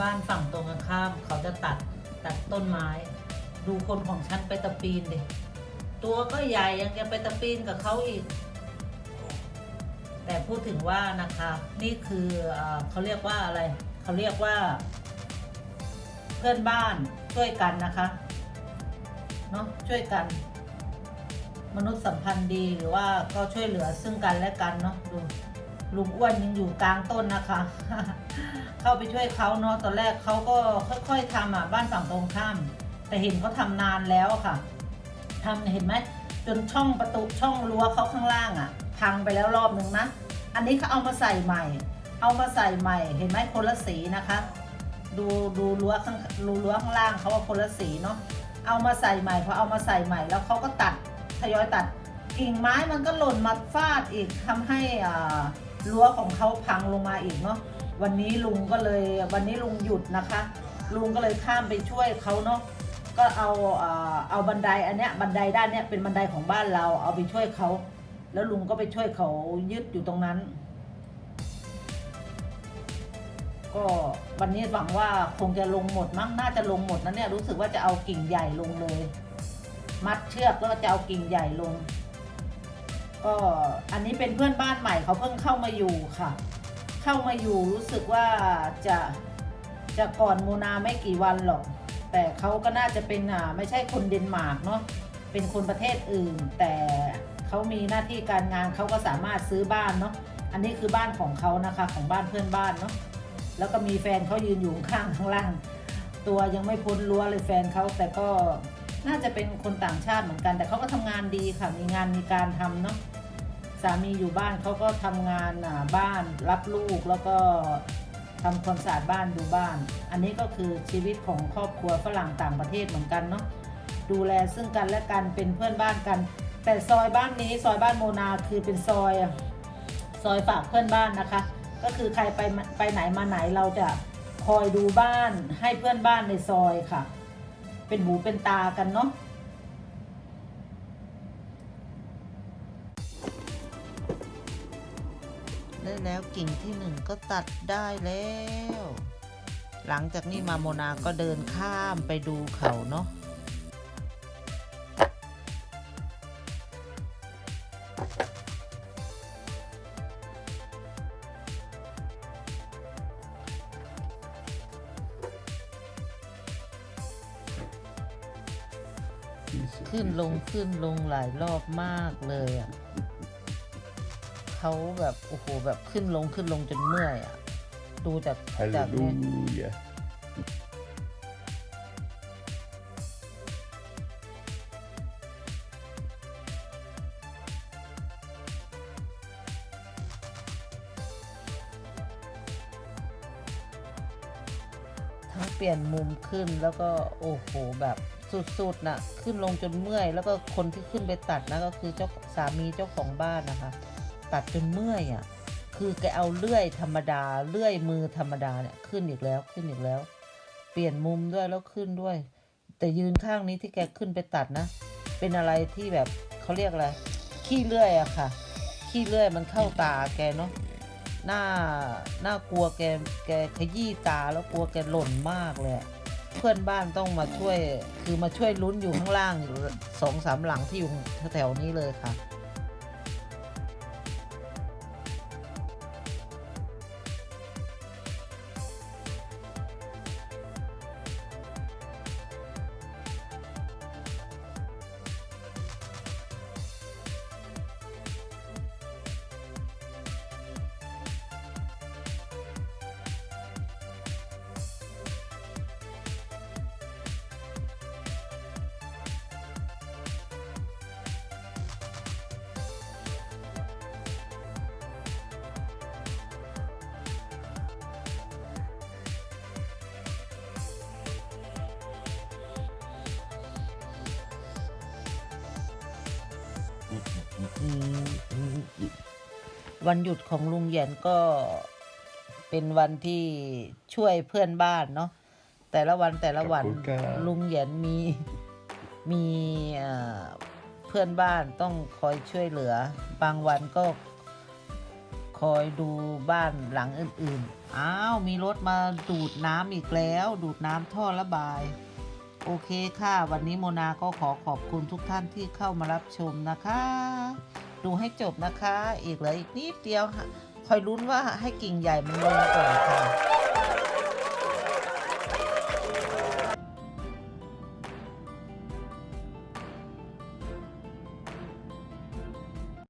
บ้านฝั่งตรงกันข้าม เขาจะตัดตัดต้นไม้ ดูคนของฉันไปตะปีนดิตัวก็ใหญ่ยังจะไปตะปีนกับเขาอีก แต่พูดถึงว่านะคะ นี่คือเอเขาเรียกว่าอะไร เขาเรียกว่า เพื่อนบ้านช่วยกันนะคะเนาะช่วยกัน มนุษย์สัมพันธ์ดีหรือว่าก็ช่วยเหลือซึ่งกันและกันเนาะดูลุงอ้วนยังอยู่กลางต้นนะคะ เข้าไปช่วยเขาเนาะตอนแรกเขาก็ค่อย ๆทำอะบ้านฝั่งตรงข้าม แต่เห็นเขาทำนานแล้วค่ะทำเห็นไหมจนช่องประตูช่องรั้วเขาข้างล่างอะ พังไปแล้วรอบหนึ่งนะ อันนี้เขาเอามาใส่ใหม่ เอามาใส่ใหม่ เห็นไหมคนละสีนะคะ ดูดูรั้วข้างรูรั้วข้างล่างเขาว่าคนละสีเนาะเอามาใส่ใหม่พอเอามาใส่ใหม่แล้วเขาก็ตัดทยอยตัดกิ่งไม้มันก็หล่นมาฟาดอีกทำให้อ่ารั้วของเขาพังลงมาอีกเนาะ วันนี้ลุงก็เลยวันนี้ลุงหยุดนะคะ ลุงก็เลยข้ามไปช่วยเขาเนาะก็เอาเอาบันไดอันเนี้ยบันไดด้านเนี้ยเป็นบันไดของบ้านเราเอาไปช่วยเขา แล้วลุงก็ไปช่วยเขายึดอยู่ตรงนั้น ก็วันนี้หวังว่าคงจะลงหมดมั้งน่าจะลงหมดนะเนี่ยรู้สึกว่าจะเอากิ่งใหญ่ลงเลย มัดเชือกแล้วก็จะเอากิ่งใหญ่ลง ก็อันนี้เป็นเพื่อนบ้านใหม่เขาเพิ่งเข้ามาอยู่ค่ะ เข้ามาอยู่รู้สึกว่าจะจะก่อนโมนาไม่กี่วันหรอก แต่เขาก็น่าจะเป็นอ่าไม่ใช่คนเดนมาร์กเนาะเป็นคนประเทศอื่น แต่เขามีหน้าที่การงานเขาก็สามารถซื้อบ้านเนาะอันนี้คือบ้านของเขานะคะของบ้านเพื่อนบ้านเนาะแล้วก็มีแฟนเขายืนอยู่ข้างข้างล่าง ตัวยังไม่พ้นรั้วเลยแฟนเขาแต่ก็น่าจะเป็นคนต่างชาติเหมือนกัน แต่เขาก็ทำงานดีค่ะมีงานมีการทำเนาะ สามีอยู่บ้านเขาก็ทำงานอ่าบ้านรับลูกแล้วก็ทำความสะอาดบ้านดูบ้าน อันนี้ก็คือชีวิตของครอบครัวฝรั่งต่างประเทศเหมือนกันเนาะดูแลซึ่งกันและกันเป็นเพื่อนบ้านกัน แต่ซอยบ้านนี้ซอยบ้านโมนาคือเป็นซอยซอยฝากเพื่อนบ้านนะคะ ก็คือใครไปไปไหนมาไหนเราจะคอยดูบ้านให้เพื่อนบ้านในซอยค่ะ เป็นหูเป็นตากันเนาะ ได้แล้วกิ่งที่หนึ่งก็ตัดได้แล้ว หลังจากนี้มาโมนาก็เดินข้ามไปดูเขาเนาะขึ้นลงขึ้นลงหลายรอบมากเลยอะ เขาแบบโอ้โหแบบขึ้นลงขึ้นลงจนเมื่อยอะ ดูจากจากเนี่ย Halleluja. ทั้งเปลี่ยนมุมขึ้นแล้วก็โอ้โหแบบสุดๆน่ะขึ้นลงจนเมื่อย แล้วก็คนที่ขึ้นไปตัดนะก็คือเจ้าสามีเจ้าของบ้านนะคะ ตัดจนเมื่อยอะ คือแกเอาเลื่อยธรรมดา เลื่อยมือธรรมดาเนี่ยขึ้นอีกแล้วขึ้นอีกแล้ว เปลี่ยนมุมด้วยแล้วขึ้นด้วย แต่ยืนข้างนี้ที่แกขึ้นไปตัดนะ เป็นอะไรที่แบบเขาเรียกอะไร ขี้เลื่อยอะค่ะ ขี้เลื่อยมันเข้าตาแกเนาะ หน้า หน้ากลัวแก แกขยี้ตาแล้วกลัวแกหล่นมากเลยเพื่อนบ้านต้องมาช่วย คือมาช่วยลุ้นอยู่ข้างล่างอยู่สองสามหลังที่อยู่แถวๆนี้เลยค่ะ วันหยุดของลุงเหยียนก็เป็นวันที่ช่วยเพื่อนบ้านเนาะแต่ละวันแต่ละวันขอบคุณครับ ลุงเหยียนมีมีเอ่อเพื่อนบ้านต้องคอยช่วยเหลือ บางวันก็คอยดูบ้านหลังอื่นๆ อ้าว มีรถมาดูดน้ำอีกแล้ว ดูดน้ำท่อระบาย โอเคค่ะ วันนี้โมนาก็ขอขอบคุณทุกท่านที่เข้ามารับชมนะคะ ดูให้จบนะคะ อีกเหลืออีกนิดเดียวค่ะคอยลุ้นว่าให้กิ่งใหญ่มันลงก่อนค่ะ